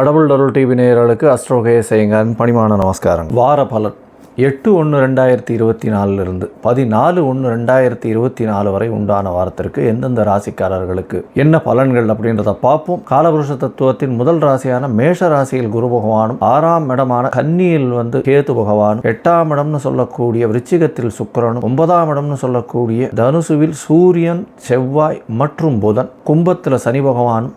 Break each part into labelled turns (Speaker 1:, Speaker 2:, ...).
Speaker 1: கடவுள் அருள் டிவி நேயர்களுக்கு அஸ்ட்ரோகய செய்யுங்கன் பணிமான நமஸ்காரம். வார பலன். எட்டு ஒன்று ரெண்டாயிரத்தி இருபத்தி நாலுலேருந்து பதினாலு ஒன்று ரெண்டாயிரத்தி இருபத்தி நாலு வரை உண்டான வாரத்திற்கு எந்தெந்த ராசிக்காரர்களுக்கு என்ன பலன்கள் அப்படின்றத பார்ப்போம். காலபுருஷ தத்துவத்தின் முதல் ராசியான மேஷ ராசியில் குரு பகவானும் ஆறாம் இடமான கன்னியில் வந்து கேது பகவானும் எட்டாம் இடம்னு சொல்லக்கூடிய விருச்சிகத்தில் சுக்கரனும் ஒன்பதாம் இடம்னு சொல்லக்கூடிய தனுசுவில் சூரியன் செவ்வாய் மற்றும் புதன் கும்பத்தில் சனி பகவானும்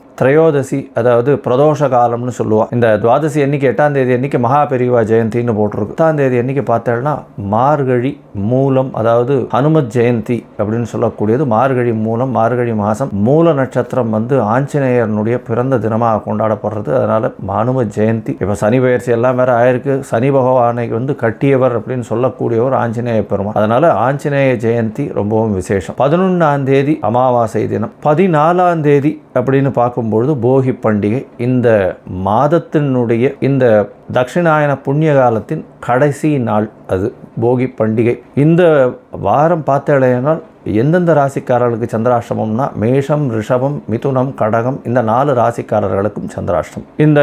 Speaker 1: திரையோதசி அதாவது பிரதோஷ காலம்னு சொல்லுவாள் இந்த துவாதசி அன்னைக்கு எட்டாம் தேதி அன்னைக்கு மகா பெரிவா ஜெயந்தின்னு போட்டிருக்கு. எட்டாம் தேதி அன்னைக்கு பார்த்தேன்னா மார்கழி மூலம் அதாவது ஹனுமத் ஜெயந்தி அப்படின்னு சொல்லக்கூடியது. மார்கழி மூலம் மார்கழி மாதம் மூல நட்சத்திரம் வந்து ஆஞ்சநேயரனுடைய பிறந்த தினமாக கொண்டாடப்படுறது. அதனால் ஹனும ஜெயந்தி. இப்போ சனி பயிற்சி எல்லாம் வேற ஆயிருக்கு. சனி பகவானை வந்து கட்டியவர் அப்படின்னு சொல்லக்கூடியவர் ஆஞ்சநேய பெருமாள் அதனால் ஆஞ்சநேய ஜெயந்தி ரொம்பவும் விசேஷம். பதினொன்றாம் தேதி அமாவாசை தினம். பதினாலாம் தேதி அப்படின்னு பார்க்கும்பொழுது போகி பண்டிகை இந்த மாதத்தினுடைய இந்த தட்சிணாயன புண்ணிய காலத்தின் கடைசி நாள் அது போகி பண்டிகை. இந்த வாரம் பார்த்தேனால் எந்தெந்த ராசிக்காரர்களுக்கு சந்திராஷ்டமம்னா மேஷம் ரிஷபம் மிதுனம் கடகம் இந்த நாலு ராசிக்காரர்களுக்கும் சந்திராஷ்டம். இந்த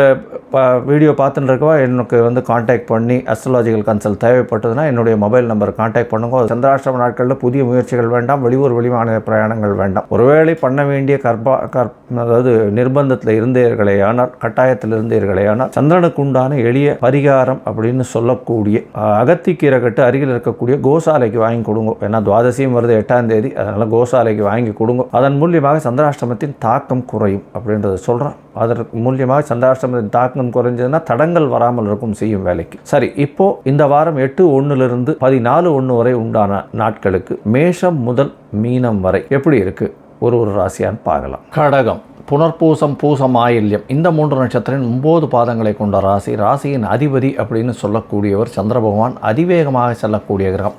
Speaker 1: ப வீடியோ பார்த்துட்டு இருக்கவா எனக்கு வந்து காண்டாக்ட் பண்ணி அஸ்ட்ராலஜிக்கல் கன்சல்ட் தேவைப்பட்டதுன்னா என்னுடைய மொபைல் நம்பர் காண்டாக்ட் பண்ணுங்க. சந்திராஷ்டம நாட்களில் புதிய முயற்சிகள் வேண்டாம் வெளியூர் வெளிமாநில பிரயாணங்கள் வேண்டாம். ஒருவேளை பண்ண வேண்டிய கற்பா கற் அதாவது நிர்பந்தத்தில் இருந்தீர்களேயானால் கட்டாயத்தில் இருந்தீர்களேயானால் சந்திரனுக்கு உண்டான எளிய பரிகாரம் அப்படின்னு சொல்லக்கூடிய அகத்திக்கீரை கட்டு அருகில் இருக்கக்கூடிய கோசாலைக்கு வாங்கி கொடுங்க. ஏன்னா துவாதசியும் வருது எட்டாம் தேதி அதனால் கோசாலைக்கு வாங்கி கொடுங்க. அதன் மூலியமாக சந்திராஷ்டமத்தின் தாக்கம் குறையும் அப்படின்றத சொல்கிறோம் அதற்கு மூலியமாக சந்திராஷ்டமத்தின் தாக்கம் குறைஞ்சதுன்னா தடங்கள் வராமல் இருக்கும் செய்யும் வேலைக்கு. சரி இப்போ இந்த வாரம் எட்டு ஒன்றுலேருந்து பதினாலு ஒன்று வரை உண்டான நாட்களுக்கு மேஷம் முதல் மீனம் வரை எப்படி இருக்குது ஒரு ஒரு ராசியான்னு பார்க்கலாம். கடகம் புனர்பூசம் பூசம் ஆயில்யம் இந்த மூன்று நட்சத்திரம் ஒன்பது பாதங்களை கொண்ட ராசி ராசியின் அதிபதி அப்படின்னு சொல்லக்கூடியவர் சந்திர பகவான் அதிவேகமாக செல்லக்கூடிய கிரகம்.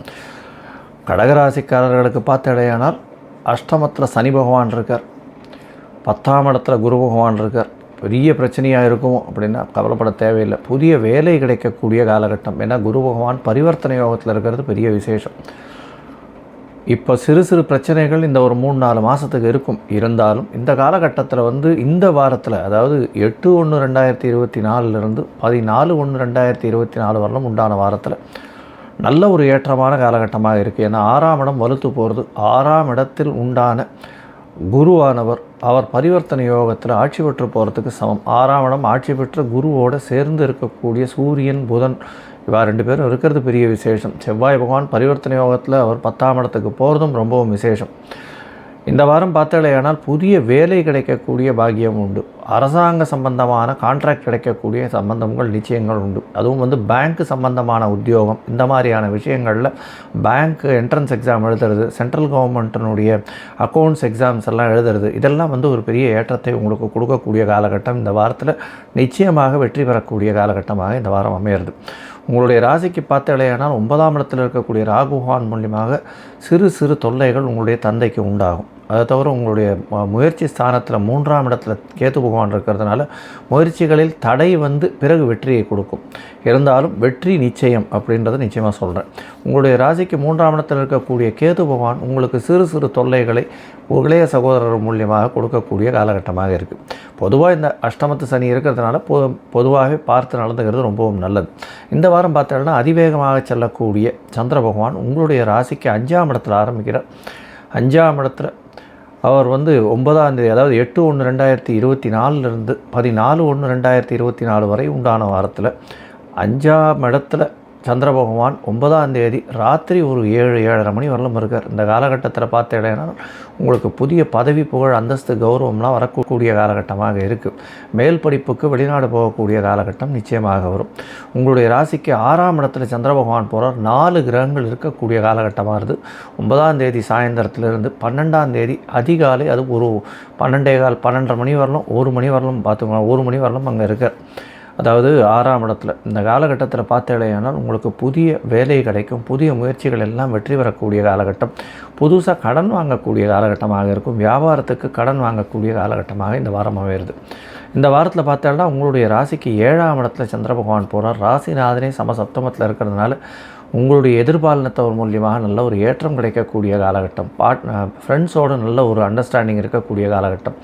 Speaker 1: கடகராசிக்காரர்களுக்கு பார்த்தடையானால் அஷ்டமத்தில் சனி பகவான் இருக்கார். பத்தாம் இடத்துல குரு பகவான் இருக்கார். பெரிய பிரச்சனையாக இருக்கும் அப்படின்னா கவலைப்பட தேவையில்லை. புதிய வேலை கிடைக்கக்கூடிய காலகட்டம். ஏன்னா குரு பகவான் பரிவர்த்தனை யோகத்தில் இருக்கிறது பெரிய விசேஷம். இப்போ சிறு சிறு பிரச்சனைகள் இந்த ஒரு மூணு நாலு மாதத்துக்கு இருக்கும். இருந்தாலும் இந்த காலகட்டத்தில் வந்து இந்த வாரத்தில் அதாவது எட்டு ஒன்று ரெண்டாயிரத்தி இருபத்தி நாலுலேருந்து பதினாலு ஒன்று ரெண்டாயிரத்தி இருபத்தி நாலு வரலும் உண்டான வாரத்தில் நல்ல ஒரு ஏற்றமான காலகட்டமாக இருக்குது ஏன்னா ஆறாம் இடம் வலுத்து போகிறது ஆறாம் இடத்தில் உண்டான குருவானவர் அவர் பரிவர்த்தனை யோகத்தில் ஆட்சி பெற்று போகிறதுக்கு சமம். ஆறாம் இடம் ஆட்சி பெற்ற குருவோடு சேர்ந்து இருக்கக்கூடிய சூரியன் புதன் இவா ரெண்டு பேரும் இருக்கிறது பெரிய விசேஷம். செவ்வாய் பகவான் பரிவர்த்தனை யோகத்தில் அவர் பத்தாம் இடத்துக்கு போகிறதும் ரொம்பவும் விசேஷம். இந்த வாரம் பார்த்தாலேயானால் புதிய வேலை கிடைக்கக்கூடிய பாக்கியம் உண்டு. அரசாங்க சம்பந்தமான கான்ட்ராக்ட் கிடைக்கக்கூடிய சம்பந்தங்கள் நிச்சயங்கள் உண்டு. அதுவும் வந்து பேங்க் சம்பந்தமான உத்தியோகம். இந்த மாதிரியான விஷயங்களில் பேங்க் என்ட்ரன்ஸ் எக்ஸாம் எழுதுறது சென்ட்ரல் கவர்மெண்ட்டினுடைய அக்கௌண்ட்ஸ் எக்ஸாம்ஸ் எல்லாம் எழுதுறது இதெல்லாம் வந்து ஒரு பெரிய ஏற்றத்தை உங்களுக்கு கொடுக்கக்கூடிய காலகட்டம். இந்த வாரத்தில் நிச்சயமாக வெற்றி பெறக்கூடிய காலகட்டமாக இந்த வாரம் அமையிறது. உங்களுடைய ராசிக்கு பார்த்தாலேயானால் ஒன்பதாம் இடத்தில் இருக்கக்கூடிய ராகுஹான் மூலியமாக சிறு சிறு தொல்லைகள் உங்களுடைய தந்தைக்கு உண்டாகும். அதை தவிர உங்களுடைய முயற்சி ஸ்தானத்தில் மூன்றாம் இடத்துல கேத்து பகவான் இருக்கிறதுனால முயற்சிகளில் தடை வந்து பிறகு வெற்றியை கொடுக்கும். இருந்தாலும் வெற்றி நிச்சயம் அப்படின்றத நிச்சயமாக சொல்கிறேன் உங்களுடைய ராசிக்கு மூன்றாம் இடத்தில் இருக்கக்கூடிய கேது பகவான் உங்களுக்கு சிறு சிறு தொல்லைகளை இளைய சகோதரர் மூலியமாக கொடுக்கக்கூடிய காலகட்டமாக இருக்குது பொதுவாக இந்த அஷ்டமத்து சனி இருக்கிறதுனால பொ பொதுவாகவே பார்த்து நடந்துக்கிறது ரொம்பவும் நல்லது. இந்த வாரம் பார்த்தோம்னா அதிவேகமாக செல்லக்கூடிய சந்திர பகவான் உங்களுடைய ராசிக்கு அஞ்சாம் இடத்தில் ஆரம்பிக்கிறார். அஞ்சாம் இடத்துல அவர் வந்து ஒன்பதாம் தேதி அதாவது எட்டு ஒன்று ரெண்டாயிரத்தி இருபத்தி நாலுலேருந்து பதினாலு ஒன்று ரெண்டாயிரத்தி இருபத்தி நாலு வரை உண்டான வாரத்தில் அஞ்சாம் இடத்துல சந்திர பகவான் ஒன்பதாம் தேதி ராத்திரி ஒரு ஏழு ஏழரை மணி வரலும் இருக்கார். இந்த காலகட்டத்தில் பார்த்தீங்கன்னா உங்களுக்கு புதிய பதவி புகழ் அந்தஸ்து கௌரவம்லாம் வரக்கூடிய காலகட்டமாக இருக்குது மேல் படிப்புக்கு வெளிநாடு போகக்கூடிய காலகட்டம் நிச்சயமாக வரும். உங்களுடைய ராசிக்கு ஆறாம் இடத்துல சந்திர பகவான் போகிறார் நாலு கிரகங்கள் இருக்கக்கூடிய காலகட்டமாக இருக்குது ஒன்பதாம் தேதி சாயந்தரத்திலிருந்து பன்னெண்டாம் தேதி அதிகாலை அது ஒரு பன்னெண்டே கால் பன்னெண்டரை மணி வரலும் ஒரு மணி வரலும் பார்த்துக்கோங்க ஒரு மணி வரலும் அங்கே இருக்கார். அதாவது ஆறாம் இடத்துல. இந்த காலகட்டத்தில் பார்த்தேனால் உங்களுக்கு புதிய வேலை கிடைக்கும் புதிய முயற்சிகள் எல்லாம் வெற்றி பெறக்கூடிய காலகட்டம். புதுசாக கடன் வாங்கக்கூடிய காலகட்டமாக இருக்கும். வியாபாரத்துக்கு கடன் வாங்கக்கூடிய காலகட்டமாக இந்த வாரம் அமையிறது. இந்த வாரத்தில் பார்த்தோம்னா உங்களுடைய ராசிக்கு ஏழாம் இடத்துல சந்திர பகவான் போகிறார் ராசிநாதனே சமசப்தமத்தில் இருக்கிறதுனால உங்களுடைய எதிர்பாலனத்தவர் மூலியமாக நல்ல ஒரு ஏற்றம் கிடைக்கக்கூடிய காலகட்டம். பாட் ஃப்ரெண்ட்ஸோடு நல்ல ஒரு அண்டர்ஸ்டாண்டிங் இருக்கக்கூடிய காலகட்டம்.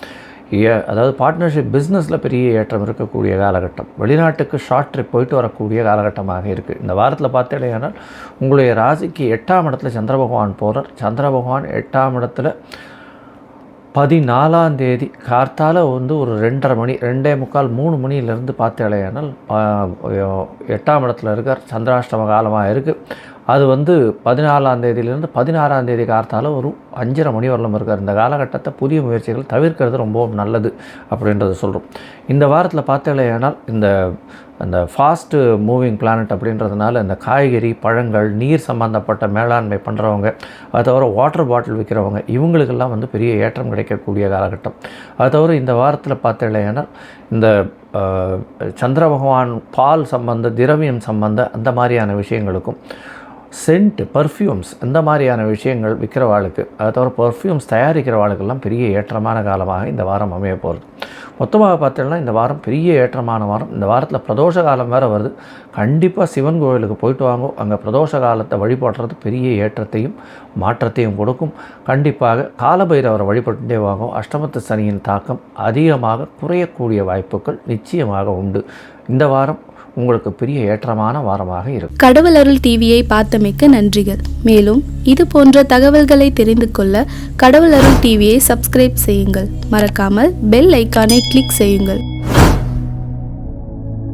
Speaker 1: அதாவது பார்ட்னர்ஷிப் பிஸ்னஸில் பெரிய ஏற்றம் இருக்கக்கூடிய காலகட்டம். வெளிநாட்டுக்கு ஷார்ட் ட்ரிப் போயிட்டு வரக்கூடிய காலகட்டமாக இருக்குது இந்த வாரத்தில் பார்த்தேனால் உங்களுடைய ராசிக்கு எட்டாம் இடத்துல சந்திர பகவான் போகிறார் சந்திர பகவான் எட்டாம் இடத்துல பதினாலாம் தேதி கார்த்தால வந்து ஒரு ரெண்டரை மணி ரெண்டே முக்கால் மூணு மணியிலேருந்து பார்த்தேலையானால் எட்டாம் இடத்துல இருக்கார். சந்திராஷ்டம காலமாக இருக்குது அது வந்து பதினாலாம் தேதியிலேருந்து பதினாறாம் தேதி காலத்தால் ஒரு அஞ்சரை மணி வரலும் இருக்கார். இந்த காலகட்டத்தை புதிய முயற்சிகள் தவிர்க்கிறது ரொம்பவும் நல்லது அப்படின்றத சொல்கிறோம் இந்த வாரத்தில் பார்த்தேலையானால் இந்த அந்த ஃபாஸ்ட்டு மூவிங் பிளானட் அப்படின்றதுனால இந்த காய்கறி பழங்கள் நீர் சம்பந்தப்பட்ட மேலாண்மை பண்ணுறவங்க அது தவிர வாட்டர் பாட்டில் விற்கிறவங்க இவங்களுக்கெல்லாம் வந்து பெரிய ஏற்றம் கிடைக்கக்கூடிய காலகட்டம். அது தவிர இந்த வாரத்தில் பார்த்தீங்கன்னா இந்த சந்திர பகவான் பால் சம்பந்த திரவியம் சம்பந்த அந்த மாதிரியான விஷயங்களுக்கும் சென்ட் பர்ஃப்யூம்ஸ் இந்த மாதிரியான விஷயங்கள் விற்கிறவாளுக்கு அதை தவிர பர்ஃப்யூம்ஸ் தயாரிக்கிறவாளுக்கெல்லாம் பெரிய ஏற்றமான காலமாக இந்த வாரம் அமைய போகிறது மொத்தமாக பார்த்தீங்கன்னா இந்த வாரம் பெரிய ஏற்றமான வாரம். இந்த வாரத்தில் பிரதோஷ காலம் வேறு வருது. கண்டிப்பாக சிவன் கோவிலுக்கு போயிட்டு வாங்கோ. அங்கே பிரதோஷ காலத்தை வழிபடுறது பெரிய ஏற்றத்தையும் மாற்றத்தையும் கொடுக்கும். கண்டிப்பாக காலபைரவரை வழிபட்டுட்டே வாங்கும் அஷ்டமத்து சனியின் தாக்கம் அதிகமாக குறையக்கூடிய வாய்ப்புகள் நிச்சயமாக உண்டு. இந்த வாரம் உங்களுக்கு பெரிய ஏற்றமான வாரமாக இருக்கும்
Speaker 2: கடவுள் அருள் டிவியை பார்த்தமைக்க நன்றிகள். மேலும் இது போன்ற தகவல்களை தெரிந்து கொள்ள கடவுள் அருள் டிவியை சப்ஸ்கிரைப் செய்யுங்கள். மறக்காமல் பெல் ஐக்கானை கிளிக் செய்யுங்கள்.